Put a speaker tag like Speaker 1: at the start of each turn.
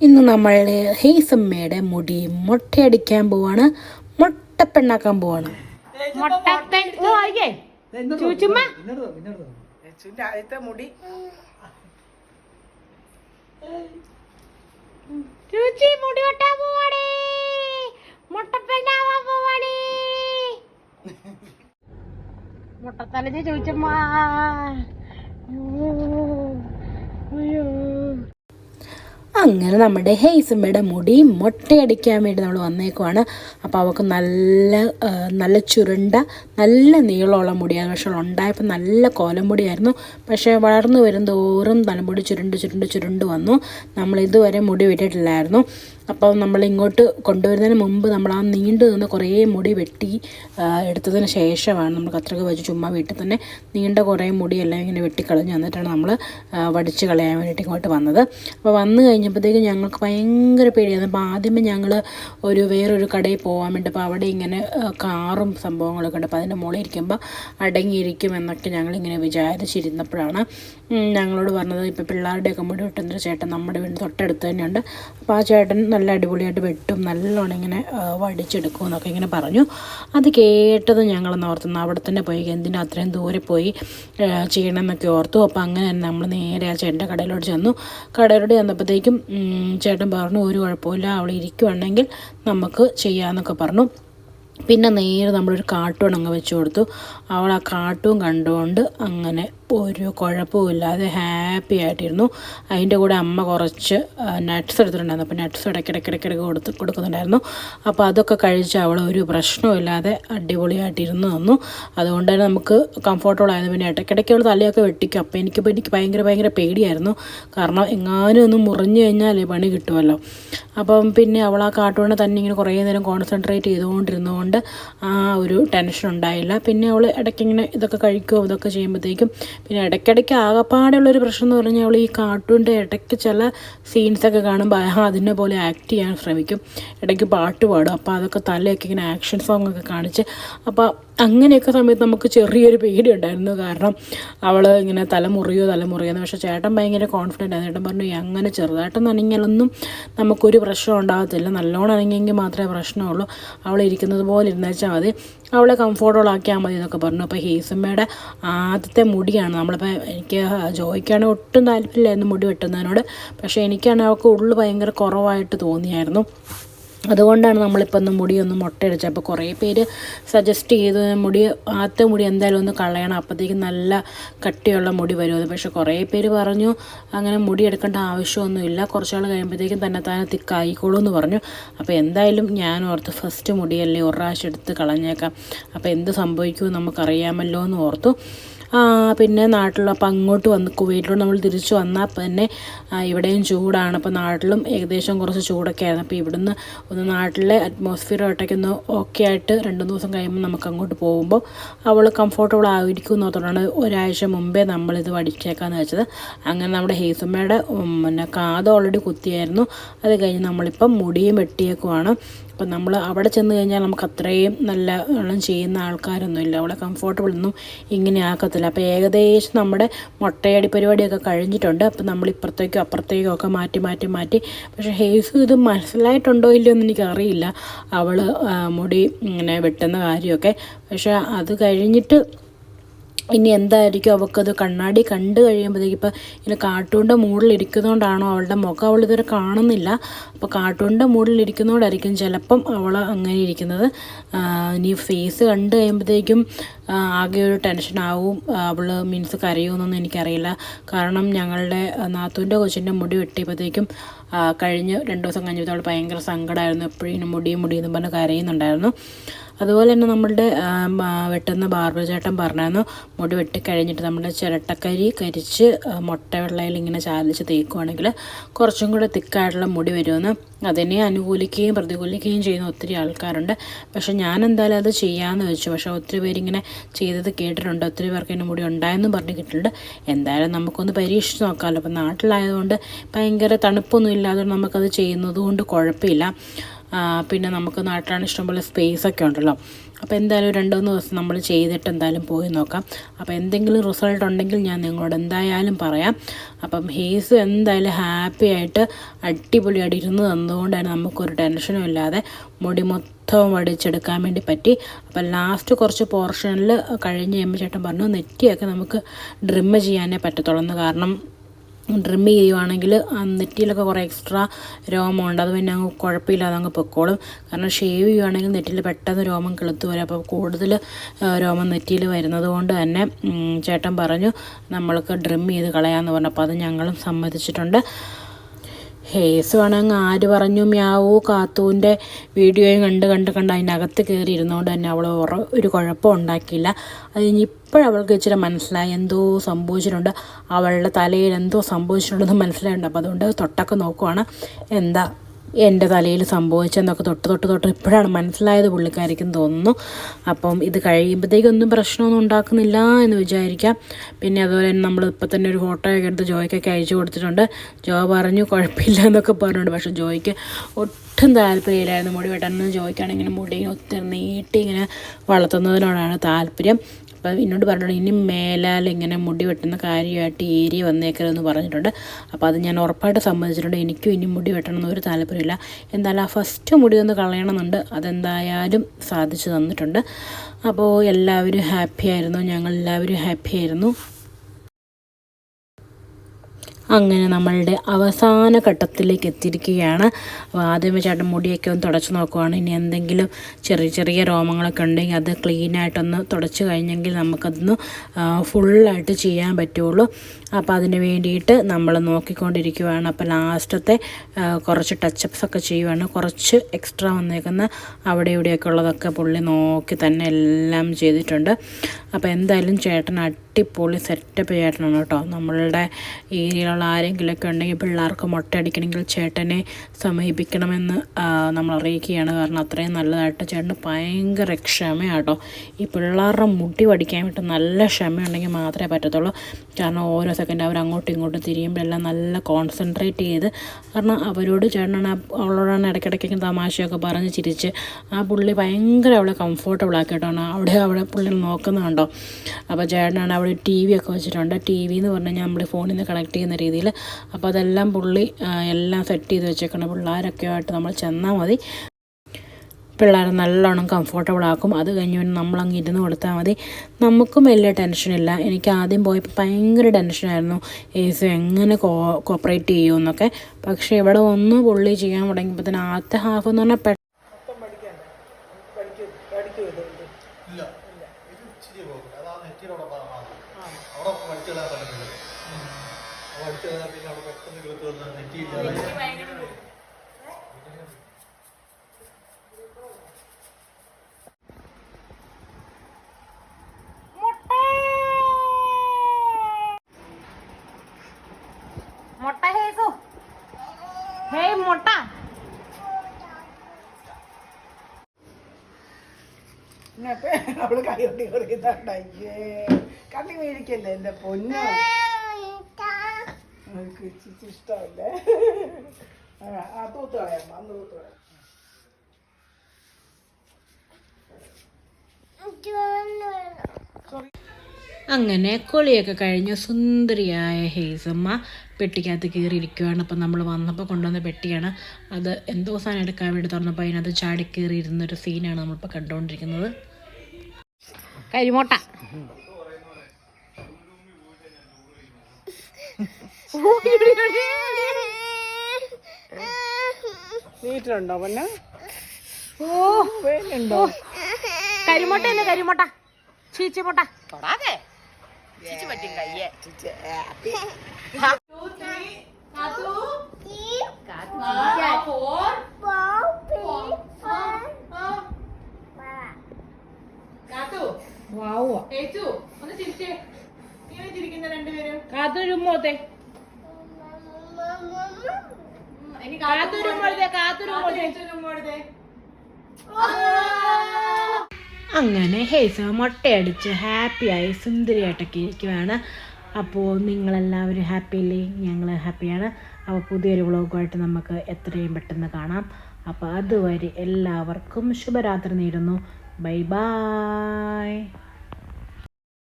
Speaker 1: ഇന്ന് നമ്മൾ ഹേസമ്മയുടെ മുടി മുട്ടയടിക്കാൻ പോവാണ്. മുട്ടപ്പെണ്ണാക്കാൻ പോവാണ്.
Speaker 2: മുടി.
Speaker 3: ചൂച്ചി മുടി വെട്ടാൻ മുട്ടപ്പെണ്ണാവാൻ മുട്ടത്തലഞ്ഞ് ചോദിച്ചമ്മ അയ്യോ.
Speaker 1: അങ്ങനെ നമ്മുടെ ഹേസമ്മയുടെ മുടി മുട്ടയടിക്കാൻ വേണ്ടി നമ്മൾ വന്നേക്കുവാണ്. അപ്പോൾ അവൾക്ക് നല്ല നല്ല ചുരുണ്ട നല്ല നീളമുള്ള മുടിയാണ്. പക്ഷെ ഉണ്ടായപ്പോൾ നല്ല കോലമുടിയായിരുന്നു പക്ഷേ വളർന്നു വരും തോറും തലമുടി ചുരുണ്ട് ചുരുണ്ട് ചുരുണ്ട് വന്നു. നമ്മൾ ഇതുവരെ മുടി വിട്ടിട്ടില്ലായിരുന്നു അപ്പോൾ നമ്മൾ ഇങ്ങോട്ട് കൊണ്ടുവരുന്നതിന് മുമ്പ് നമ്മൾ ആ നീണ്ടു നിന്ന് കുറേ മുടി വെട്ടി എടുത്തതിന് ശേഷമാണ് നമ്മൾ കത്രിക വെച്ച് ചുമ്മാ വീട്ടിൽ തന്നെ നീണ്ട കുറേ മുടിയെല്ലാം ഇങ്ങനെ വെട്ടിക്കളഞ്ഞ് എന്നിട്ടാണ് നമ്മൾ വടിച്ച് കളയാൻ വേണ്ടിയിട്ട് ഇങ്ങോട്ട് വന്നത്. അപ്പോൾ വന്നു കഴിഞ്ഞപ്പോഴത്തേക്കും ഞങ്ങൾക്ക് ഭയങ്കര പേടിയായിരുന്നു അപ്പോൾ ആദ്യമേ ഞങ്ങൾ ഒരു വേറൊരു കടയിൽ പോകാൻ വേണ്ടി അപ്പോൾ അവിടെ ഇങ്ങനെ കാറും സംഭവങ്ങളൊക്കെ ഉണ്ട്. അപ്പോൾ അതിന്റെ മുകളിൽ ഇരിക്കുമ്പോൾ അടങ്ങിയിരിക്കും എന്നൊക്കെ ഞങ്ങളിങ്ങനെ വിചാരിച്ചിരുന്നപ്പോഴാണ് ഞങ്ങളോട് പറഞ്ഞത്. ഇപ്പോൾ പിള്ളേരുടെയൊക്കെ മുടി വെട്ടുന്നൊരു ചേട്ടൻ നമ്മുടെ വീടിന് തൊട്ടടുത്ത് തന്നെയുണ്ട്. അപ്പോൾ ആ ചേട്ടൻ നല്ല അടിപൊളിയായിട്ട് വെട്ടും നല്ലോണം ഇങ്ങനെ വടിച്ചെടുക്കും എന്നൊക്കെ ഇങ്ങനെ പറഞ്ഞു. അത് കേട്ടത് ഞങ്ങൾ ഓർത്തുന്നു അവിടെ തന്നെ പോയി എന്തിനാ അത്രയും ദൂരെ പോയി ചെയ്യണമെന്നൊക്കെ ഓർത്തു. അപ്പോൾ അങ്ങനെ നമ്മൾ നേരെ ആ ചേട്ടന്റെ കടയിലോട്ട് ചെന്നു. കടയിലോട്ട് ചെന്നപ്പോഴത്തേക്കും ചേട്ടൻ പറഞ്ഞു ഒരു കുഴപ്പമില്ല അവൾ ഇരിക്കുവാണെങ്കിൽ നമുക്ക് ചെയ്യാമെന്നൊക്കെ പറഞ്ഞു. പിന്നെ നേരെ നമ്മളൊരു കാർട്ടൂൺ അങ്ങ് വെച്ച് കൊടുത്തു. അവൾ ആ കാർട്ടൂൺ കണ്ടുകൊണ്ട് അങ്ങനെ ഒരു കുഴപ്പമില്ലാതെ ഹാപ്പി ആയിട്ടിരുന്നു. അതിന്റെ കൂടെ അമ്മ കുറച്ച് നട്ട്സ് എടുത്തിട്ടുണ്ടായിരുന്നു. അപ്പോൾ നട്ട്സ് ഇടയ്ക്കിടയ്ക്കിടയ്ക്കിടയ്ക്ക് കൊടുത്ത് കൊടുക്കുന്നുണ്ടായിരുന്നു. അപ്പോൾ അതൊക്കെ കഴിച്ച് അവൾ ഒരു പ്രശ്നമില്ലാതെ അടിപൊളിയായിട്ടിരുന്നു തന്നു അതുകൊണ്ട് തന്നെ നമുക്ക് കംഫർട്ടബിൾ ആയിരുന്നു. പിന്നെ ഇടയ്ക്കിടയ്ക്ക് അവൾ തലയൊക്കെ വെട്ടിക്കും. അപ്പോൾ എനിക്ക് എനിക്ക് ഭയങ്കര ഭയങ്കര പേടിയായിരുന്നു. കാരണം എങ്ങാനും ഒന്ന് മുറിഞ്ഞു കഴിഞ്ഞാൽ പണി കിട്ടുമല്ലോ അപ്പം പിന്നെ അവൾ ആ കാർട്ടൂണിനെ തന്നെ ഇങ്ങനെ കുറേ നേരം കോൺസെൻട്രേറ്റ് ചെയ്തുകൊണ്ടിരുന്നതുകൊണ്ട് ആ ഒരു ടെൻഷൻ ഉണ്ടായില്ല. പിന്നെ അവൾ ഇടയ്ക്കിങ്ങനെ ഇതൊക്കെ കഴിക്കുകയോ ഇതൊക്കെ ചെയ്യുമ്പോഴത്തേക്കും പിന്നെ ഇടയ്ക്കിടയ്ക്ക് ഒരു പ്രശ്നം എന്ന് പറഞ്ഞാൽ അവൾ ഈ കാർട്ടൂണിന്റെ ഇടയ്ക്ക് ചില സീൻസൊക്കെ കാണുമ്പോൾ അതിനെ പോലെ ആക്ട് ചെയ്യാൻ ശ്രമിക്കും. ഇടയ്ക്ക് പാട്ട് പാടും. അപ്പോൾ അതൊക്കെ തലയൊക്കെ ഇങ്ങനെ ആക്ഷൻ സോങ് ഒക്കെ കാണിച്ച് അപ്പോൾ അങ്ങനെയൊക്കെ സമയത്ത് നമുക്ക് ചെറിയൊരു പേടി ഉണ്ടായിരുന്നു. കാരണം അവൾ ഇങ്ങനെ തലമുറിയോ തലമുറിയോ എന്ന് പക്ഷേ ചേട്ടൻ ഭയങ്കര കോൺഫിഡന്റ് ആയിരുന്നു ചേട്ടൻ പറഞ്ഞു "ഈ അങ്ങനെ ചെറുതായിട്ടൊന്നും അനങ്ങിയാലൊന്നും നമുക്കൊരു പ്രശ്നം ഉണ്ടാകത്തില്ല. നല്ലോണം അനങ്ങിയെങ്കിൽ മാത്രമേ പ്രശ്നമുള്ളൂ. അവൾ ഇരിക്കുന്നത് പോലെ ഇരുന്നേച്ചാൽ മതി. അവളെ കംഫോർട്ടബിൾ ആക്കിയാൽ മതി എന്നൊക്കെ പറഞ്ഞു. അപ്പോൾ ഹീസമ്മയുടെ ആദ്യത്തെ മുടിയാണ് നമ്മളിപ്പോൾ എനിക്ക് ജോയ്ക്കാണെങ്കിൽ ഒട്ടും താല്പര്യമില്ലായിരുന്നു മുടി വെട്ടുന്നതിനോട്. പക്ഷേ എനിക്കാണെങ്കിൽ അവൾക്ക് ഉള്ളു ഭയങ്കര കുറവായിട്ട് തോന്നിയായിരുന്നു. അതുകൊണ്ടാണ് നമ്മളിപ്പോൾ ഒന്ന് മുടിയൊന്ന് മുട്ടയടിച്ചത്. അപ്പോൾ കുറേ പേര് സജസ്റ്റ് ചെയ്തു മുടി ആദ്യത്തെ മുടി എന്തായാലും ഒന്ന് കളയണം. അപ്പോഴത്തേക്കും നല്ല കട്ടിയുള്ള മുടി വരുമെന്ന് പക്ഷേ കുറേ പേര് പറഞ്ഞു അങ്ങനെ മുടി എടുക്കേണ്ട ആവശ്യമൊന്നുമില്ല. കുറച്ചാൾ കഴിയുമ്പോഴത്തേക്കും തന്നെ താനെ തിക്കായിക്കോളൂ എന്ന് പറഞ്ഞു. അപ്പോൾ എന്തായാലും ഞാൻ ഓർത്ത് ഫസ്റ്റ് മുടിയല്ലേ ഒരു പ്രാവശ്യം എടുത്ത് കളഞ്ഞേക്കാം. അപ്പോൾ എന്ത് സംഭവിക്കുമെന്ന് നമുക്കറിയാമല്ലോ എന്ന് ഓർത്തു. പിന്നെ നാട്ടിലുള്ള അപ്പം അങ്ങോട്ട് വന്ന് കുവൈറ്റിലോട്ട് നമ്മൾ തിരിച്ചു വന്നാൽ തന്നെ ഇവിടെയും ചൂടാണ്. അപ്പോൾ നാട്ടിലും ഏകദേശം കുറച്ച് ചൂടൊക്കെ ആയിരുന്നു. അപ്പോൾ ഇവിടുന്ന് ഒന്ന് നാട്ടിലെ അറ്റ്മോസ്ഫിയർ ഒട്ടൊക്കെ ഒന്ന് ഓക്കെ ആയിട്ട് രണ്ട് ദിവസം കഴിയുമ്പോൾ നമുക്ക് അങ്ങോട്ട് പോകുമ്പോൾ അവൾ കംഫോർട്ടബിൾ ആയിരിക്കും എന്ന് ഓർത്തോണ്ടാണ് ഒരാഴ്ച മുമ്പേ നമ്മളിത് വടിച്ചേക്കാന്ന് വെച്ചത്. അങ്ങനെ നമ്മുടെ ഹേസുമ്മയുടെ പിന്നെ കാത് ഓൾറെഡി കുത്തിയായിരുന്നു. അത് കഴിഞ്ഞ് നമ്മളിപ്പം മുടിയും വെട്ടിയേക്കുവാണ്. അപ്പം നമ്മൾ അവിടെ ചെന്ന് കഴിഞ്ഞാൽ നമുക്ക് അത്രയും നല്ല വെള്ളം ചെയ്യുന്ന ആൾക്കാരൊന്നും ഇല്ല അവിടെ കംഫർട്ടബിൾ ഒന്നും ഇങ്ങനെ ആക്കത്തില്ല. അപ്പോൾ ഏകദേശം നമ്മുടെ മുട്ടയടി പരിപാടിയൊക്കെ കഴിഞ്ഞിട്ടുണ്ട്. അപ്പം നമ്മൾ ഇപ്പുറത്തേക്കും അപ്പുറത്തേക്കും ഒക്കെ മാറ്റി മാറ്റി മാറ്റി. പക്ഷേ ഹേസു ഇത് മനസ്സിലായിട്ടുണ്ടോ ഇല്ലയോ എന്ന് എനിക്കറിയില്ല. അവൾ മുടി ഇങ്ങനെ വെട്ടുന്ന കാര്യമൊക്കെ. പക്ഷേ അത് കഴിഞ്ഞിട്ട് ഇനി എന്തായിരിക്കും അവൾക്കത് കണ്ണാടി കണ്ടു കഴിയുമ്പോഴത്തേക്ക് ഇപ്പോൾ ഇങ്ങനെ കാർട്ടൂണിന്റെ മൂടിലിരിക്കുന്നതുകൊണ്ടാണോ അവളുടെ മുഖം അവൾ ഇതുവരെ കാണുന്നില്ല. അപ്പോൾ കാർട്ടൂണിന്റെ മൂടിലിരിക്കുന്നതുകൊണ്ടായിരിക്കും ചിലപ്പം അവൾ അങ്ങനെ ഇരിക്കുന്നത്. ഇനി ഫേസ് കണ്ടു കഴിയുമ്പോഴത്തേക്കും ആകെ ഒരു ടെൻഷൻ ആവും. അവൾ മീൻസ് കരയുമെന്നൊന്നും എനിക്കറിയില്ല. കാരണം ഞങ്ങളുടെ നാത്തൂന്റെ കൊച്ചിന്റെ മുടി വെട്ടിയപ്പോഴത്തേക്കും കഴിഞ്ഞ് രണ്ട് ദിവസം കഴിഞ്ഞപ്പോൾ അവൾ ഭയങ്കര സങ്കടമായിരുന്നു. എപ്പോഴും ഇങ്ങനെ മുടിയും മുടിയെന്നും പറഞ്ഞ് കരയുന്നുണ്ടായിരുന്നു. അതുപോലെ തന്നെ നമ്മളുടെ വെട്ടുന്ന ബാർബർ ചേട്ടൻ പറഞ്ഞായിരുന്നു മുടി വെട്ടി കഴിഞ്ഞിട്ട് നമ്മുടെ ചിരട്ടക്കരി കരിച്ച് മുട്ട വെള്ളയിൽ ഇങ്ങനെ ചാലിച്ച് തേക്കുവാണെങ്കിൽ കുറച്ചും കൂടെ തിക്കായിട്ടുള്ള മുടി വരുമെന്ന് അതിനെ അനുകൂലിക്കുകയും പ്രതികൂലിക്കുകയും ചെയ്യുന്ന ഒത്തിരി ആൾക്കാരുണ്ട്. പക്ഷെ ഞാൻ എന്തായാലും അത് ചെയ്യാമെന്ന് വെച്ചു. പക്ഷെ ഒത്തിരി പേരിങ്ങനെ ചെയ്തത് കേട്ടിട്ടുണ്ട്. ഒത്തിരി പേർക്ക് എന്റെ മുടി ഉണ്ടായെന്നും പറഞ്ഞ് കിട്ടിയിട്ടുണ്ട് എന്തായാലും നമുക്കൊന്ന് പരീക്ഷിച്ച് നോക്കാമല്ലോ. അപ്പം നാട്ടിലായതുകൊണ്ട് ഭയങ്കര തണുപ്പൊന്നും ഇല്ലാതെ നമുക്കത് ചെയ്യുന്നത് കൊണ്ട് കുഴപ്പമില്ല. പിന്നെ നമുക്ക് നാട്ടിലാണ് ഇഷ്ടംപോലെ സ്പേസ് ഒക്കെ ഉണ്ടല്ലോ. അപ്പോൾ എന്തായാലും രണ്ട് മൂന്ന് ദിവസം നമ്മൾ ചെയ്തിട്ട് എന്തായാലും പോയി നോക്കാം. അപ്പോൾ എന്തെങ്കിലും റിസൾട്ട് ഉണ്ടെങ്കിൽ ഞാൻ നിങ്ങളോട് എന്തായാലും പറയാം. അപ്പം ഹേസ് എന്തായാലും ഹാപ്പി ആയിട്ട് അടിപൊളിയായിട്ട് ഇരുന്ന് തന്നതുകൊണ്ടാണ് നമുക്കൊരു ടെൻഷനും ഇല്ലാതെ മുടി മൊത്തം വടിച്ചെടുക്കാൻ വേണ്ടി പറ്റി. അപ്പം ലാസ്റ്റ് കുറച്ച് പോർഷനിൽ കഴിഞ്ഞ് എം ചേട്ടൻ പറഞ്ഞു നെറ്റിയൊക്കെ നമുക്ക് ഡ്രിമ്മ് ചെയ്യാനേ പറ്റത്തുള്ളൂ കാരണം ഡ്രിമ്മ് ചെയ്യുവാണെങ്കിൽ നെറ്റിയിലൊക്കെ കുറേ എക്സ്ട്രാ രോമമുണ്ട്. അത് പിന്നെ അങ്ങ് കുഴപ്പമില്ലാതെ അങ്ങ് പൊക്കോളും. കാരണം ഷേവ് ചെയ്യുവാണെങ്കിൽ നെറ്റിയിൽ പെട്ടെന്ന് രോമം കിളുത്ത് വരും. അപ്പോൾ കൂടുതൽ രോമം നെറ്റിയിൽ വരുന്നത് കൊണ്ട് തന്നെ ചേട്ടൻ പറഞ്ഞു നമ്മൾക്ക് ഡ്രിം ചെയ്ത് കളയാമെന്ന് പറഞ്ഞു. അപ്പോൾ അത് ഞങ്ങളും സമ്മതിച്ചിട്ടുണ്ട്. ഹേസ് വേണമെങ്കിൽ ആര് പറഞ്ഞു? മ്യാവൂ കാത്തൂന്റെ വീഡിയോയും കണ്ട് കണ്ട് കണ്ട് അതിനകത്ത് കയറി ഇരുന്നുകൊണ്ട് തന്നെ അവൾ ഒരു കുഴപ്പം ഉണ്ടാക്കിയില്ല. അത് ഇപ്പോഴവൾക്ക് ഇച്ചിരി മനസ്സിലായി. എന്തോ സംഭവിച്ചിട്ടുണ്ട്. അവളുടെ തലയിൽ എന്തോ സംഭവിച്ചിട്ടുണ്ടെന്ന് മനസ്സിലായിട്ടുണ്ട്. അപ്പോൾ അതുകൊണ്ട് തൊട്ടൊക്കെ നോക്കുവാണ്. എന്താ എന്റെ തലയിൽ സംഭവിച്ചെന്നൊക്കെ തൊട്ട് തൊട്ട് തൊട്ട് ഇപ്പോഴാണ് മനസ്സിലായത് പുള്ളിക്കാരിക്കും തോന്നുന്നു. അപ്പം ഇത് കഴിയുമ്പോഴത്തേക്കൊന്നും പ്രശ്നമൊന്നും ഉണ്ടാക്കുന്നില്ല എന്ന് വിചാരിക്കാം. പിന്നെ അതുപോലെ തന്നെ നമ്മൾ ഇപ്പം തന്നെ ഒരു ഫോട്ടോയൊക്കെ എടുത്ത് ജോയ്ക്കൊക്കെ അയച്ചു കൊടുത്തിട്ടുണ്ട്. ജോ പറഞ്ഞു കുഴപ്പമില്ല എന്നൊക്കെ പറഞ്ഞിട്ടുണ്ട്. പക്ഷേ ജോയ്ക്ക് ഒട്ടും താല്പര്യമില്ലായിരുന്നു. മുടി വെട്ടാൻ ജോയ്ക്കാണെങ്കിൽ മുടി ഒത്തിരി നീട്ടി ഇങ്ങനെ വളർത്തുന്നതിനോടാണ് താല്പര്യം. അപ്പം എന്നോട് പറഞ്ഞിട്ടുണ്ട് ഇനി മേലാൽ ഇങ്ങനെ മുടി വെട്ടുന്ന കാര്യമായിട്ട് ഏരിയ വന്നേക്കരുതെന്ന് പറഞ്ഞിട്ടുണ്ട്. അപ്പോൾ അത് ഞാൻ ഉറപ്പായിട്ട് സമ്മതിച്ചിട്ടുണ്ട്. എനിക്കും ഇനി മുടി വെട്ടണമെന്ന് ഒരു താല്പര്യമില്ല. എന്തായാലും ആ ഫസ്റ്റ് മുടി ഒന്ന് കളയണമെന്നുണ്ട്. അതെന്തായാലും സാധിച്ചു തന്നിട്ടുണ്ട്. അപ്പോൾ എല്ലാവരും ഹാപ്പി ആയിരുന്നു. ഞങ്ങൾ എല്ലാവരും ഹാപ്പി ആയിരുന്നു. അങ്ങനെ നമ്മളുടെ അവസാന ഘട്ടത്തിലേക്ക് എത്തിയിരിക്കുകയാണ്. അപ്പോൾ ആദ്യമേ ചേട്ടൻ മുടിയൊക്കെ ഒന്ന് തുടച്ച് നോക്കുവാണ്. ഇനി എന്തെങ്കിലും ചെറിയ ചെറിയ രോമങ്ങളൊക്കെ ഉണ്ടെങ്കിൽ അത് ക്ലീനായിട്ടൊന്ന് തുടച്ച് കഴിഞ്ഞെങ്കിൽ നമുക്കതൊന്ന് ഫുള്ളായിട്ട് ചെയ്യാൻ പറ്റുള്ളൂ. അപ്പോൾ അതിന് വേണ്ടിയിട്ട് നമ്മൾ നോക്കിക്കൊണ്ടിരിക്കുകയാണ് അപ്പോൾ ലാസ്റ്റത്തെ കുറച്ച് ടച്ചപ്സ് ഒക്കെ ചെയ്യുവാണ്. കുറച്ച് എക്സ്ട്രാ വന്നേക്കുന്ന അവിടെ ഇവിടെയൊക്കെ ഉള്ളതൊക്കെ പുള്ളി നോക്കി തന്നെ എല്ലാം ചെയ്തിട്ടുണ്ട്. അപ്പോൾ എന്തായാലും ചേട്ടൻ അടിപൊളി സെറ്റപ്പ് ചേട്ടനാണ് കേട്ടോ. നമ്മളുടെ ഏരിയയിലുള്ള ആരെങ്കിലുമൊക്കെ ഉണ്ടെങ്കിൽ പിള്ളേർക്ക് മുട്ട അടിക്കണമെങ്കിൽ ചേട്ടനെ സമീപിക്കണമെന്ന് നമ്മൾ അറിയിക്കുകയാണ്. കാരണം അത്രയും നല്ലതായിട്ട് ചേട്ടന് ഭയങ്കര ക്ഷമയാണ് കേട്ടോ ഈ പിള്ളേരുടെ മുടി പഠിക്കാൻ വേണ്ടി നല്ല ക്ഷമയുണ്ടെങ്കിൽ മാത്രമേ പറ്റത്തുള്ളൂ. കാരണം ഓരോ സെക്കൻഡ് അവർ അങ്ങോട്ടും ഇങ്ങോട്ടും തിരിയുമ്പോൾ എല്ലാം നല്ല കോൺസെൻട്രേറ്റ് ചെയ്ത് കാരണം അവരോട് ചേട്ടനാണ് അവളോടാണ് ഇടയ്ക്കിടയ്ക്കും തമാശയൊക്കെ പറഞ്ഞ് ചിരിച്ച്. ആ പുള്ളി ഭയങ്കര അവളെ കംഫർട്ടബിൾ ആക്കിയിട്ടാണ് അവിടെ അവിടെ പുള്ളി നോക്കുന്നുണ്ടോ? അപ്പോൾ ചേട്ടനാണ് അവിടെ ടി വി ഒക്കെ വെച്ചിട്ടുണ്ട്. ടി വി എന്ന് പറഞ്ഞു കഴിഞ്ഞാൽ നമ്മൾ ഫോണിൽ നിന്ന് കണക്ട് ചെയ്യുന്ന രീതിയിൽ അപ്പോൾ അതെല്ലാം പുള്ളി എല്ലാം സെറ്റ് ചെയ്ത് വെച്ചേക്കണം. പിള്ളേരൊക്കെ ആയിട്ട് നമ്മൾ ചെന്നാൽ മതി. പിള്ളേരെ നല്ലോണം കംഫർട്ടബിൾ ആക്കും. അത് കഴിഞ്ഞ് പിന്നെ നമ്മളങ്ങ് ഇരുന്ന് കൊടുത്താൽ മതി. നമുക്കും വലിയ ടെൻഷനില്ല എനിക്ക് ആദ്യം പോയപ്പോൾ ഭയങ്കര ടെൻഷനായിരുന്നു ഏസു എങ്ങനെ കോ കോപ്പറേറ്റ് ചെയ്യുമെന്നൊക്കെ പക്ഷേ ഇവിടെ ഒന്ന് പുള്ളി ചെയ്യാൻ തുടങ്ങിയപ്പോൾ തന്നെ ആദ്യത്തെ ഹാഫ് എന്ന് പറഞ്ഞാൽ പെട്ടെന്ന്
Speaker 2: മൊത്തം പഠിക്കണ്ട പഠിക്കും പഠിക്കും ഇതുകൊണ്ട്
Speaker 4: ഇല്ല ഇത് ഇച്ചിരി പോകും അതാണ് നെറ്റിയിലൂടെ പറഞ്ഞത് അവിടെ പഠിച്ചെല്ലാം പറ്റുന്നത് പഠിച്ചെല്ലാം പിന്നെ അവിടെ പെട്ടെന്ന് കിളുത്ത് വന്ന് നെറ്റിയില്ല
Speaker 3: മുട്ട ഹേസു ഹേയ് മുട്ട
Speaker 2: ഇങ്ങനത്തെ അവൾ കൈ കൊട്ടി കൊടുക്കുന്നുണ്ട് അയ്യേ കണ്ണി മേടിക്കല്ലേ എന്റെ പൊന്നു? ഇച്ചിരി ഇഷ്ടമല്ലേ? ആ, തൂത്ത് കളയാം അന്ന് തൂത്ത് കളയാം.
Speaker 1: അങ്ങനെ കൊളിയൊക്കെ കഴിഞ്ഞ്. സുന്ദരിയായ ഹേസമ്മ പെട്ടിക്കകത്ത് കയറിയിരിക്കുകയാണ് അപ്പം നമ്മൾ വന്നപ്പോൾ കൊണ്ടുവന്ന പെട്ടിയാണ്. അത് എന്തോ സാധനം എടുക്കാൻ വേണ്ടി തുറന്നപ്പോൾ അതിനകത്ത് ചാടി കയറി ഇരുന്നൊരു സീനാണ് നമ്മളിപ്പോൾ കണ്ടുകൊണ്ടിരിക്കുന്നത്.
Speaker 3: കരിമുട്ട.
Speaker 2: വീട്ടിലുണ്ടോ പിന്നെ?
Speaker 3: ഓ.
Speaker 2: വേലുണ്ടോ
Speaker 3: കരിമുട്ട അല്ലേ കരിമുട്ട? ചീച്ചി മുട്ട.
Speaker 2: തൊടാതെ. ചേച്ചി പറ്റും കയ്യേ. ചേച്ചി ഹാപ്പി
Speaker 3: കാത്തൊരുമ്പോത്തെ കാത്തൊരുമ്പോഴത്തെ കാത്തൊരുമ്പോഴത്തെ
Speaker 1: അങ്ങനെ ഹേസ മൊട്ടയടിച്ച് മുട്ടയടിച്ച് ഹാപ്പിയായി സുന്ദരിയായിട്ടൊക്കെ ഇരിക്കുവാണ്. അപ്പോൾ നിങ്ങളെല്ലാവരും ഹാപ്പി അല്ലേ? ഞങ്ങൾ ഹാപ്പിയാണ്. അപ്പോൾ പുതിയൊരു വ്ളോഗുമായിട്ട് നമുക്ക് എത്രയും പെട്ടെന്ന് കാണാം. അപ്പോൾ അതുവരെ എല്ലാവർക്കും ശുഭരാത്രി നേരുന്നു. Bye bye